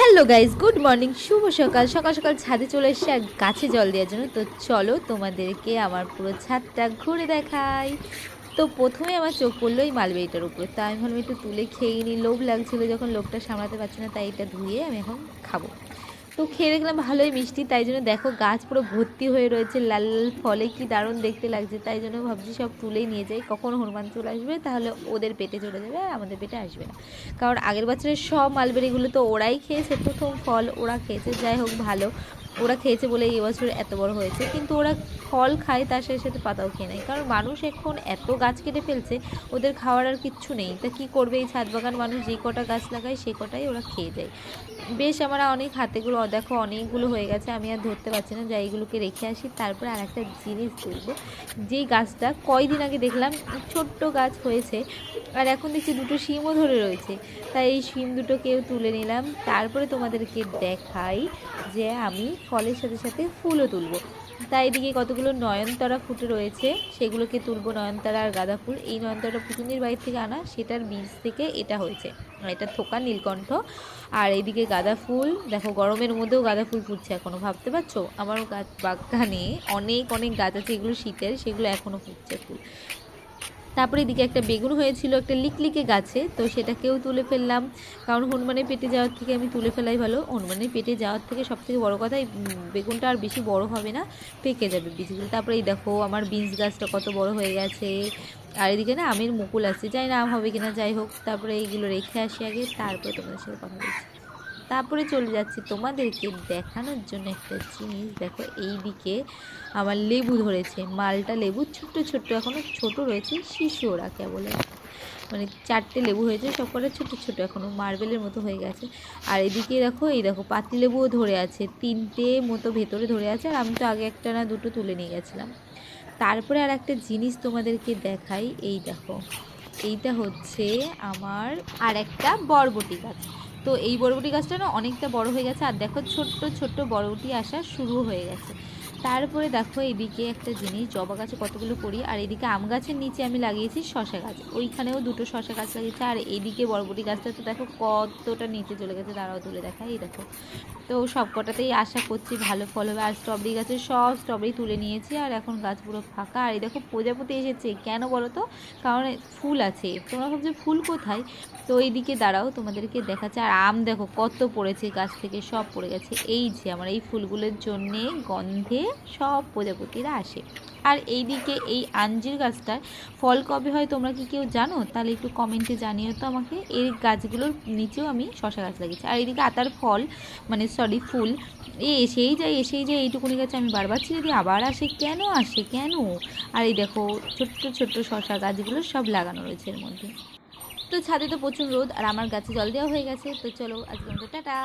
Hello guys good morning শুভ সকাল। সকাল সকাল ছাদে চলে এসেছে আর গাছে জল দেওয়ার জন্য। তো চলো তোমাদেরকে আমার পুরো ছাদটা ঘুরে দেখাই। তো প্রথমে আমার চোখ পড়ল এই মালবেরিটার উপরে। তা আমি ভাবলাম একটু তুলে খেয়ে নিই। লোভ লাগছিল যখন লোভটা সামলাতে পারছি না, তাই এটা ধুয়ে আমি এখন খাব। তো খেয়ে দেখলাম ভালোই মিষ্টি, তাই জন্য দেখো গাছ পুরো ভর্তি হয়ে রয়েছে, লাল লাল ফলে কি দারুণ দেখতে লাগছে, তাই জন্য ভাবছি সব তুলেই নিয়ে যাই, কখন হনুমান চলে আসবে তাহলে ওদের পেটে চলে যাবে আমাদের পেটে আসবে না। কারণ আগের বছরের সব মালবেরিগুলো তো ওরাই খেয়েছে, প্রথম ফল ওরা খেয়েছে, যাই হোক ভালো, ওরা খেয়েছে বলে এই বছর এত বড় হয়েছে, কিন্তু ওরা ফল খায় তার সাথে সাথে পাতাও খেয়ে নেয়, কারণ মানুষ এখন এত গাছ কেটে ফেলছে, ওদের খাওয়ার আর কিচ্ছু নেই, তা কী করবে এই ছাদ বাগান মানুষ যে কটা গাছ লাগায় সেই কটাই ওরা খেয়ে যায় বেশ আমরা অনেক হাতেগুলো দেখো অনেকগুলো হয়ে গেছে, আমি আর ধরতে পারছি না, যাই এগুলোকে রেখে আসি, তারপরে আর একটা জিনিস তুলবো যেই গাছটা কয়দিন আগে দেখলাম ছোট্ট গাছ হয়েছে, আর এখন দেখছি দুটো শিমও ধরে রয়েছে। তাই এই শিম দুটোকেও তুলে নিলাম, তারপরে তোমাদেরকে দেখাই যে আমি ফলের সাথে সাথে ফুলও তুলবো। তাই এদিকে কতগুলো নয়নতারা ফুটে রয়েছে, সেগুলোকে তুলবো নয়নতারা আর গাঁদা ফুল। এই নয়নতারা পুতুনির বাড়ি থেকে আনা, সেটার বীজ থেকে এটা হয়েছে। এটা থোকা নীলকণ্ঠ। আর এইদিকে গাঁদা ফুল। দেখো, গরমের মধ্যেও গাঁদা ফুল ফুটছে এখনও ভাবতে পারছ? আমার গাছ বাগানে অনেক অনেক গাছ আছে, এগুলো শীতের, সেগুলো এখনও ফুটছে ফুল। তারপরে এদিকে একটা বেগুন হয়েছিল, একটা লিকলিকে গাছে, তো সেটাকেও তুলে ফেললাম। কারণ হনুমানের পেটে যাওয়ার থেকে আমি তুলে ফেলাই ভালো। হনুমানের পেটে যাওয়ার থেকে সব থেকে বড়ো কথা এই বেগুনটা আর বেশি বড় হবে না, পেকে যাবে বীজগুলো। তারপরে এই দেখো, আমার বিনস গাছটা কত বড় হয়ে গেছে। আর এদিকে না আমের মুকুল আছে, যাই না আম হবে কিনা, যাই হোক, তারপরে এইগুলো রেখে আসি আগে, তারপরে তোমাদের সাথে কথা বলছি। তারপরে চলে যাচ্ছি তোমাদেরকে দেখানোর জন্য একটা জিনিস। দেখো এই দিকে আমার লেবু ধরেছে, মালটা লেবু, ছোট্ট ছোট্ট এখনও ছোট রয়েছে শিশু ওরা কেবল মানে চারটে লেবু হয়েছে সব কটা ছোটো ছোটো এখনও মার্বেলের মতো হয়ে গেছে। আর এদিকে দেখো, এই দেখো পাতি লেবুও ধরে আছে, তিনটে মতো ভেতরে ধরে আছে, আর আমি তো আগে একটা না দুটো তুলে নিয়ে গেছিলাম। তারপরে আর একটা জিনিস তোমাদেরকে দেখাই, এই দেখো। এইটা হচ্ছে আমার আর একটা বরবটি গাছ। তো এই বরবটি গাছটা না অনেকটা বড় হয়ে গেছে, আর দেখো ছোট্ট ছোট্ট বরবটি আসা শুরু হয়ে গেছে। তারপরে দেখো এদিকে একটা জিনিস, জবা গাছে কতগুলো করি, আর এদিকে আম গাছের নিচে আমি লাগিয়েছি শশা গাছ। ওইখানেও দুটো শশা গাছ লাগিয়েছি, আর এদিকে বরবটি গাছটা তো দেখো কতটা নিচে চলে গেছে তারাও তুলে দেখায় এই দেখো। তো সব কটাতেই আশা করছি ভালো ফল হবে, আর স্ট্রবেরি গাছের সব স্ট্রবেরি তুলে নিয়েছি, আর এখন গাছ পুরো ফাঁকা। আর এই দেখো প্রজাপতি এসেছে, কেন বলো তো? কারণ ফুল আছে, তোমরা ভাবছ ফুল কোথায়? তো এইদিকে দাঁড়াও, তোমাদেরকে দেখাচ্ছে, আর আম দেখো কত পড়েছে, গাছ থেকে সব পড়ে গেছে। এই যে আমার এই ফুলগুলোর জন্যে গন্ধে সব প্রজাপতিরা আসে। আর এইদিকে এই আঞ্জির গাছটার ফল কবে হয় তোমরা কি কেউ জানো? তাহলে একটু কমেন্টে জানিও তো আমাকে। এই গাছগুলোর নিচেও আমি শশা গাছ লাগিয়েছি। আর এইদিকে আতার ফল মানে সরি ফুল, এ এসেই যায় এসেই যায়। এইটুকুনি গাছে আমি বারবার ছেড়ে দিই। আবার আসে, কেন আসে, কেন? আর এই দেখো, ছোট্ট ছোট্ট শশা গাছগুলো সব লাগানো রয়েছে এর মধ্যে। তো ছাদে তো প্রচুর রোদ, আর আমার গাছে জল দেওয়া হয়ে গেছে। তো চলো আজকের মতো টাটা।